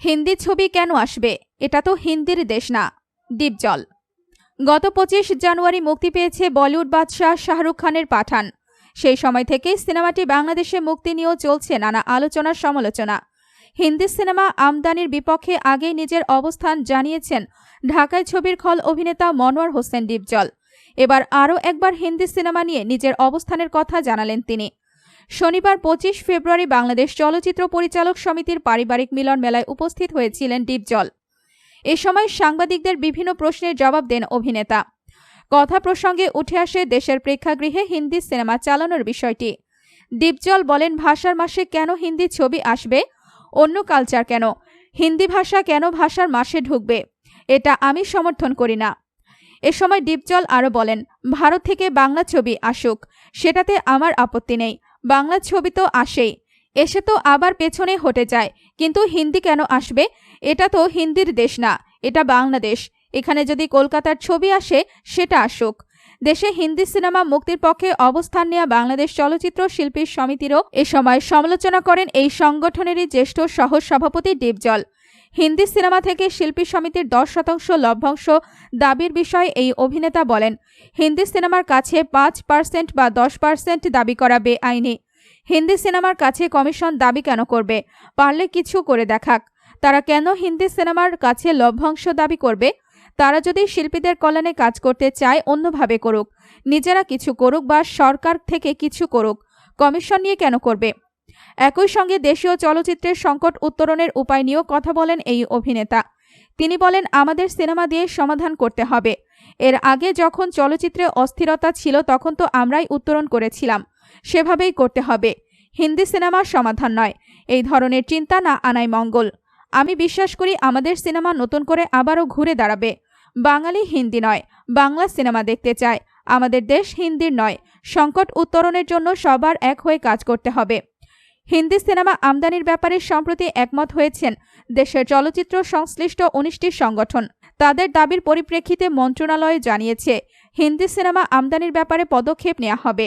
হিন্দি ছবি কেন আসবে? এটা তো হিন্দির দেশ না। ডিপজল গত পঁচিশ জানুয়ারি মুক্তি পেয়েছে বলিউড বাদশাহ শাহরুখ খানের পাঠান। সেই সময় থেকেই সিনেমাটি বাংলাদেশে মুক্তি নিয়েও চলছে নানা আলোচনার সমালোচনা। হিন্দি সিনেমা আমদানির বিপক্ষে আগেই নিজের অবস্থান জানিয়েছেন ঢাকায় ছবির খল অভিনেতা মনোয়ার হোসেন ডিপজল। এবার আরও একবার হিন্দি সিনেমা নিয়ে নিজের অবস্থানের কথা জানালেন তিনি। শনিবার পঁচিশ ফেব্রুয়ারি বাংলাদেশ চলচ্চিত্র পরিচালক সমিতির পারিবারিক মিলন মেলায় উপস্থিত হয়েছিলেন ডিপজল এ সময় সাংবাদিকদের বিভিন্ন প্রশ্নের জবাব দেন অভিনেতা। কথা প্রসঙ্গে উঠে আসে দেশের প্রেক্ষাগৃহে হিন্দি সিনেমা চালানোর বিষয়টি। দীপজল বলেন, ভাষার মাসে কেন হিন্দি ছবি আসবে? অন্য কালচার কেন? হিন্দি ভাষা কেন ভাষার মাসে ঢুকবে? এটা আমি সমর্থন করি না। এ সময় ডিপজল আরও বলেন, ভারত থেকে বাংলা ছবি আসুক, সেটাতে আমার আপত্তি নেই। বাংলা ছবি তো আসেই। এসে তো আবার পেছনে হটে যায়, কিন্তু হিন্দি কেন আসবে? এটা তো হিন্দির দেশ না, এটা বাংলাদেশ। এখানে যদি কলকাতার ছবি আসে, সেটা আসুক। দেশে হিন্দি সিনেমা মুক্তির পক্ষে অবস্থান নেওয়া বাংলাদেশ চলচ্চিত্র শিল্পী সমিতিরও এ সময় সমালোচনা করেন এই সংগঠনেরই জ্যেষ্ঠ সহ সভাপতি ডিপজল। হিন্দি সিনেমা থেকে শিল্পী সমিতির দশ শতাংশ লভ্যাংশ দাবির বিষয়ে এই অভিনেতা বলেন, হিন্দি সিনেমার কাছে পাঁচ পার্সেন্ট বা দশ পার্সেন্ট দাবি করা বেআইনি। হিন্দি সিনেমার কাছে কমিশন দাবি কেন করবে? পারলে কিছু করে দেখাক। তারা কেন হিন্দি সিনেমার কাছে লভ্যাংশ দাবি করবে? তারা যদি শিল্পীদের কল্যাণে কাজ করতে চায়, অন্যভাবে করুক। নিজেরা কিছু করুক বা সরকার থেকে কিছু করুক। কমিশন নিয়ে কেন করবে? একই সঙ্গে দেশীয় চলচ্চিত্রের সংকট উত্তরণের উপায় নিয়েও কথা বলেন এই অভিনেতা। তিনি বলেন, আমাদের সিনেমা দিয়ে সমাধান করতে হবে। এর আগে যখন চলচ্চিত্রে অস্থিরতা ছিল, তখন তো আমরাই উত্তরণ করেছিলাম। সেভাবেই করতে হবে। হিন্দি সিনেমার সমাধান নয়। এই ধরনের চিন্তা না আনাই মঙ্গল। আমি বিশ্বাস করি, আমাদের সিনেমা নতুন করে আবারও ঘুরে দাঁড়াবে। বাঙালি হিন্দি নয়, বাংলা সিনেমা দেখতে চায়। আমাদের দেশ হিন্দির নয়। সংকট উত্তরণের জন্য সবার এক হয়ে কাজ করতে হবে। হিন্দি সিনেমা আমদানির ব্যাপারে সম্প্রতি একমত হয়েছেন দেশের চলচ্চিত্র সংশ্লিষ্ট উনিশটি সংগঠন। তাদের দাবির পরিপ্রেক্ষিতে মন্ত্রণালয় জানিয়েছে, হিন্দি সিনেমা আমদানির ব্যাপারে পদক্ষেপ নেওয়া হবে।